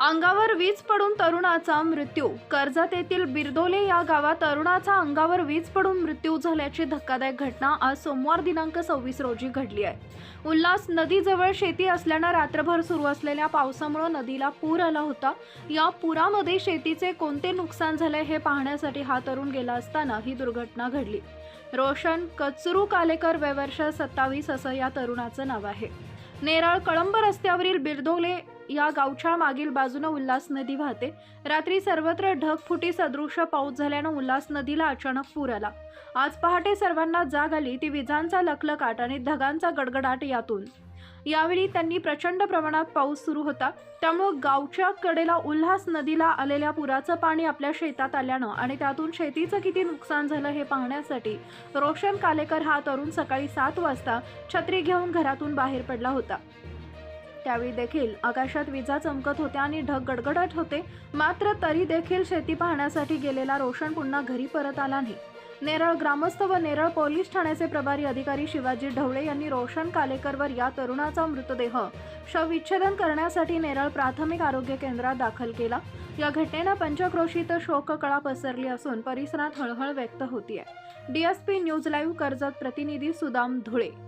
अंगावर वीज पडून तरुणाचा मृत्यू. कर्जत येथील बिरदोले या गावात तरुणाचा अंगावर वीज पडून मृत्यू झाल्याची धक्कादायक घटना आज सोमवार दिनांक सव्वीस रोजी घडली आहे. उल्हास नदीजवळ शेती असल्यानं रात्रभर सुरू असलेल्या पावसामुळे नदीला पूर आला होता. या पुरामध्ये शेतीचे कोणते नुकसान झाले हे पाहण्यासाठी हा तरुण गेला असताना ही दुर्घटना घडली. रोशन कचरू कालेकर वय वर्ष सत्तावीस असं या तरुणाचं नाव आहे. नेरळ कळंब रस्त्यावरील बिरदोले या गावच्या मागील बाजूनं उल्हास नदी वाहते. रात्री सर्वत्र ढगफुटी सदृश पाऊस झाल्यानं उल्हास नदीला अचानक पूर आला. आज पहाटे सर्वांना जाग आली ती विजांचा लखलकाट आणि ढगांचा गडगडाट यातून. यावेळी त्यांनी प्रचंड प्रमाणात पाऊस सुरू होता. त्यामुळं गावच्या कडेला उल्हास नदीला आलेल्या पुराचं पाणी आपल्या शेतात आल्यानं आणि त्यातून शेतीचं किती नुकसान झालं हे पाहण्यासाठी रोशन कालेकर हा तरुण सकाळी सात वाजता छत्री घेऊन घरातून बाहेर पडला होता. त्यावेळी देखील आकाशात विजा चमकत होत्या आणि ढग गडगडत होते. मात्र तरी देखील शेती पाहण्यासाठी गेलेला रोशन पुन्हा घरी परत आला नाही. नेरळ ग्रामस्थ व नेरळ पोलीस ठाण्याचे प्रभारी अधिकारी शिवाजी ढवळे यांनी रोशन कालेकरवर या तरुणाचा मृतदेह शवविच्छेदन करण्यासाठी नेरळ प्राथमिक आरोग्य केंद्रात दाखल केला. या घटनेनं पंचक्रोशीत शोककळा पसरली असून परिसरात हळहळ व्यक्त होतीये. डीएसपी न्यूज लाईव्ह कर्जत प्रतिनिधी सुदाम धुळे.